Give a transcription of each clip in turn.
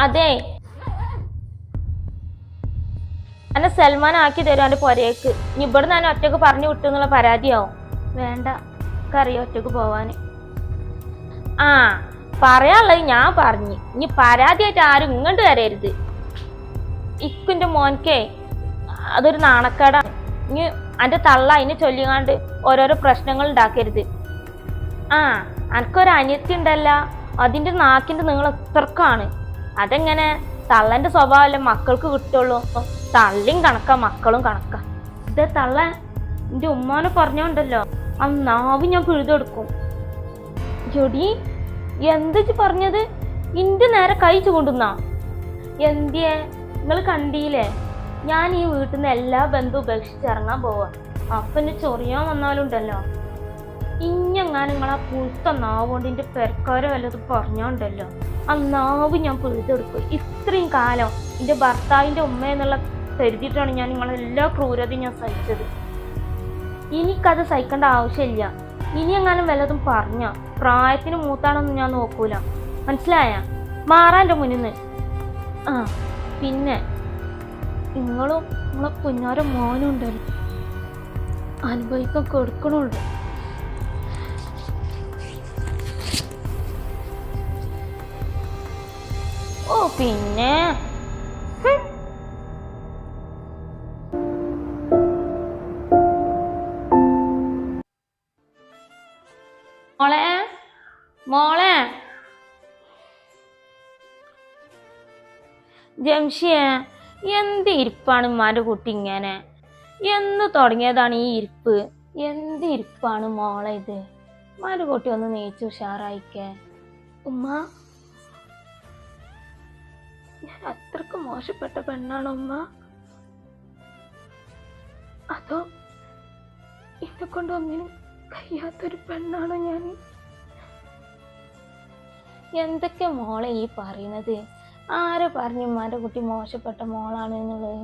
അതെ. എന്നെ സൽമാൻ ആക്കി തരും എന്റെ പുരയേക്ക് ഇനി ഇവിടെ ഞാൻ ഒറ്റയ്ക്ക് പറഞ്ഞു വിട്ടു എന്നുള്ള പരാതിയാവും. വേണ്ട. കറിയോ ഒറ്റയ്ക്ക് പോവാന്. ആ പറയാനുള്ളത് ഞാൻ പറഞ്ഞു. ഇനി പരാതിയായിട്ട് ആരും ഇങ്ങോട്ട് വരരുത്. ഇക്കുന്റെ മോൻക്കേ അതൊരു നാണക്കേടാണ്. ഇനി എന്റെ തള്ള അതിനെ ചൊല്ലിങ്ങാണ്ട് ഓരോരോ പ്രശ്നങ്ങൾ ഉണ്ടാക്കരുത്. ആ അനക്കൊരു അനിയത്തി ഉണ്ടല്ല അതിന്റെ നാക്കിന്റെ നിങ്ങൾ എത്രക്കാണ് അതെങ്ങനെ? തള്ളന്റെ സ്വഭാവമല്ലേ മക്കൾക്ക് കിട്ടുള്ളൂ? തള്ളിയും കണക്ക മക്കളും കണക്ക. ഇത് തള്ള എന്റെ ഉമ്മാനെ പറഞ്ഞോണ്ടല്ലോ. ആ നാവ് ഞാൻ പിഴുതെടുക്കും. ജോഡി എന്താ ഇജ്ജ് പറഞ്ഞത്? ഇന്റെ നേരെ കൈ ചൂണ്ടുന്നാ എന്തിയെ? നിങ്ങൾ കണ്ടീലേ? ഞാൻ ഈ വീട്ടിൽ നിന്ന് എല്ലാ ബന്ധവും ഉപേക്ഷിച്ച് ഇറങ്ങാൻ പോവാ. അപ്പൊ എന്നെ ചൊറിയാൻ വന്നാലുണ്ടല്ലോ. ഇഞ്ഞെങ്ങാനും നിങ്ങൾ ആ പുഴുത്ത നാവുകൊണ്ട് എന്റെ പെരക്കാരോ വല്ലതും പറഞ്ഞോണ്ടല്ലോ. ആ നാവ് ഞാൻ പിഴുതെടുക്കും ഇത്രയും കാലം എന്റെ ഭർത്താവിന്റെ ഉമ്മ എന്നുള്ള കരുതിയിട്ടാണ് ഞാൻ നിങ്ങളെ എല്ലാ ക്രൂരതയും ഞാൻ സഹിച്ചത്. എനിക്കത് സഹിക്കേണ്ട ആവശ്യമില്ല. ഇനി എങ്ങാനും വല്ലതും പറഞ്ഞ പ്രായത്തിന് മൂത്താണെന്ന് ഞാൻ നോക്കൂല. മനസ്സിലായ? മാറാന്റെ മുന്നിൽ നിന്ന്. ആ പിന്നെ നിങ്ങളും നിങ്ങളെ കുഞ്ഞാരും മോനും ഉണ്ടല്ലോ. അനുഭവിക്കാൻ ഓ പിന്നെ. മോളെ? മോളെ? ജംഷിയെ എന്ത് ഇരിപ്പാണ് ഉമ്മാന്റെ കുട്ടി ഇങ്ങനെ? എന്ന് തുടങ്ങിയതാണ് ഈ ഇരിപ്പ്? എന്ത് ഇരിപ്പാണ് മോളെ ഇത്? ഉമ്മാന്റെ കുട്ടി ഒന്ന് നീച്ചു ഉഷാറായിക്കേ. ഉമ്മ? ഞാൻ അത്രയ്ക്ക് മോശപ്പെട്ട പെണ്ണാണോ ഉമ്മ? അതോ എന്നെ കൊണ്ട് ഒന്നിനും കഴിയാത്തൊരു പെണ്ണാണോ ഞാൻ? എന്തൊക്കെ മോളെ ഈ പറയുന്നത്? ആരെ പറഞ്ഞു ഉമ്മാന്റെ കുട്ടി മോശപ്പെട്ട മോളാണ് എന്നുള്ളത്?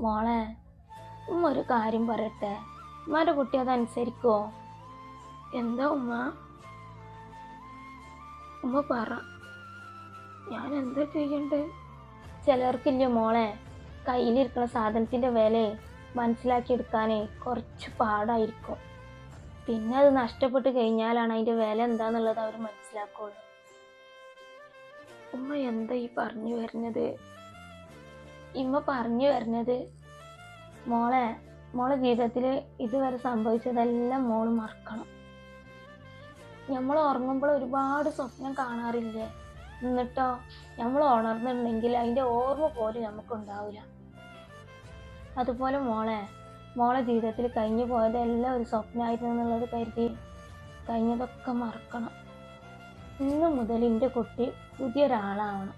മോളെ ഉമ്മ ഒരു കാര്യം പറയട്ടെ? ഉമ്മാന്റെ കുട്ടി അതനുസരിക്കോ എന്താ ഉമ്മ? ഉമ്മ പറ. ഞാൻ എന്താ ചെയ്യണ്ടേ ചിലർക്കില്ല മോളെ കയ്യിലിരിക്കുന്ന സാധനത്തിന്റെ വില മനസ്സിലാക്കിയെടുക്കാനേ കുറച്ച് പാടായിരിക്കും. പിന്നെ അത് നഷ്ടപ്പെട്ട് കഴിഞ്ഞാലാണ് അതിന്റെ വില എന്താന്നുള്ളത് അവർ മനസ്സിലാക്കുള്ളൂ. ഉമ്മ എന്താ ഈ പറഞ്ഞു വരുന്നത്? ഇമ്മ പറഞ്ഞു വരുന്നത് മോളെ മോളെ ജീവിതത്തിൽ ഇതുവരെ സംഭവിച്ചതെല്ലാം മോൾ മറക്കണം. നമ്മൾ ഉറങ്ങുമ്പോൾ ഒരുപാട് സ്വപ്നം കാണാറില്ലേ? എന്നിട്ടോ നമ്മൾ ഉണർന്നിട്ടുണ്ടെങ്കിൽ അതിന്റെ ഓർമ്മ പോലും നമുക്കുണ്ടാവില്ല അതുപോലെ മോളെ മോളെ ജീവിതത്തിൽ കഴിഞ്ഞു പോയതെല്ലാം ഒരു സ്വപ്നമായിരുന്നു എന്നുള്ളത് കരുതി കഴിഞ്ഞതൊക്കെ മറക്കണം. ഇന്ന് മുതൽ എന്റെ കുട്ടി പുതിയൊരാളാവണം.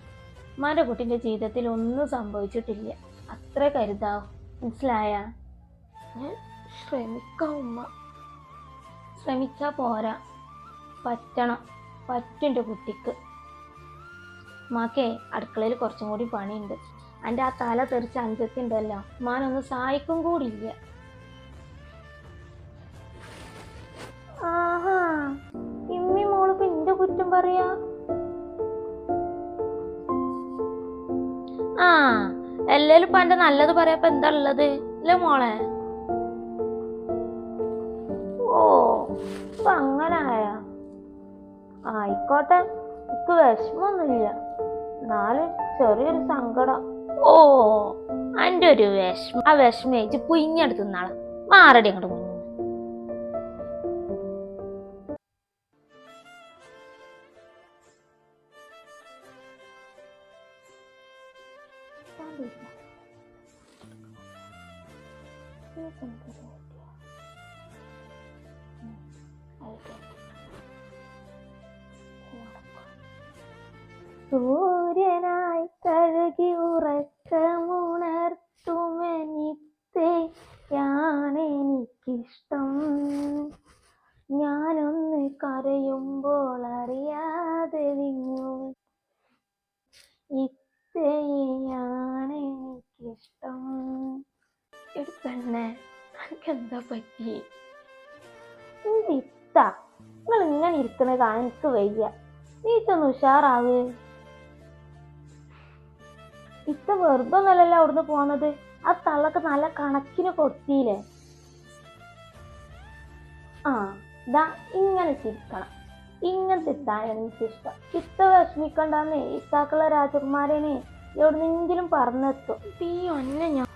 ഉമ്മാന്റെ കുട്ടീന്റെ ജീവിതത്തിൽ ഒന്നും സംഭവിച്ചിട്ടില്ല. അത്ര കരുതാവും. മനസ്സിലായ? ഞാൻ ശ്രമിക്കാം ഉമ്മ. ശ്രമിച്ചാൽ പോരാ. പറ്റണം. പറ്റും എന്റെ കുട്ടിക്ക്. ഉമ്മാക്കേ അടുക്കളയിൽ കുറച്ചും കൂടി പണിയുണ്ട്. എന്റെ ആ തല തെറിച്ച അഞ്ചത്തിണ്ടല്ലോ മാനൊന്ന് സഹായിക്കും കൂടിയില്ല ആഹാ ഇമ്മി മോളിപ്പോ എന്റെ കുറ്റം പറയാ? ആ എല്ലാരും ഇപ്പൊ എന്റെ നല്ലത് പറയാപ്പ എന്താ ഉള്ളത്? അല്ലേ മോളെ? ഓ ഇപ്പൊ അങ്ങനായ ആയിക്കോട്ടെ എനിക്ക് വിഷമൊന്നുമില്ല. എന്നാലും ചെറിയൊരു സങ്കടം. ഓ അന്റെ ഒരു വിഷമം. ആ വിഷമയിച്ച് പുയിഞ്ഞെടുത്ത് നാളെ മാറടി അങ്ങോട്ട് ഓ കഴുകി ഉറക്കമുണർത്തുമെനിത്തെ ഞാനെനിക്കിഷ്ടം ഞാനൊന്ന് കരയുമ്പോൾ അറിയാതെ വിങ്ങു ഇത്തയാണ് എനിക്കിഷ്ടം എടി പെണ്ണെ എനിക്കെന്താ പറ്റി ഇത്ത നിങ്ങൾ ഇങ്ങനെ ഇരിക്കുന്നത് കാണാൻ എനിക്ക് വയ്യ. നീ ചെന്ന് ഉഷാറാവ്. ഇത്ത വെറുതെ ഒന്നല്ലല്ലോ അവിടുന്ന് പോന്നത്? ആ തള്ളക്ക് നല്ല കണക്കിന് കൊടുത്തില്ലേ ആ ദാ ഇങ്ങനെ ചിരിക്കണം. ഇങ്ങനെ തിട്ടാനാണ് എനിക്ക് ഇഷ്ടം ഇത്ത വിഷമിക്കണ്ടെന്നേ ഇത്താക്കുള്ള രാജകുമാരനെ എവിടുന്നെങ്കിലും പറഞ്ഞെത്തും. തീ ഒന്നെ ഞാൻ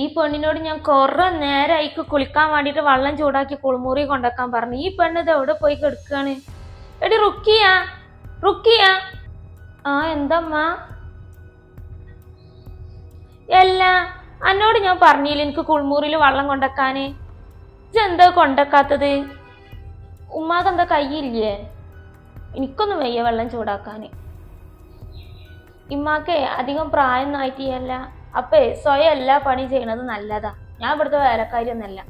ഈ പെണ്ണിനോട് ഞാൻ കുറെ നേരം അയക്ക് കുളിക്കാൻ വേണ്ടിട്ട് വെള്ളം ചൂടാക്കി കുളിമുറി കൊണ്ടാക്കാൻ പറഞ്ഞു. ഈ പെണ്ണ് ഇത് എവിടെ പോയി കിടക്കാണ്? എടി റുക്കിയ? റുക്കിയ? ആ എന്തമ്മ? അല്ല എന്നോട് ഞാൻ പറഞ്ഞില്ല എനിക്ക് കുളിമുറിയിൽ വെള്ളം കൊണ്ടാക്കാന് ഇതെന്താ കൊണ്ടാക്കാത്തത്? ഉമ്മാക്ക് എന്താ കയ്യില്ലേ? എനിക്കൊന്നും വയ്യ വെള്ളം ചൂടാക്കാന് ഇമ്മാക്കേ അധികം പ്രായം ആയിട്ടില്ല. അപ്പേ സ്വയം എല്ലാ പണി ചെയ്യണത് നല്ലതാ. ഞാൻ ഇവിടുത്തെ വേലക്കാരിയൊന്നല്ല.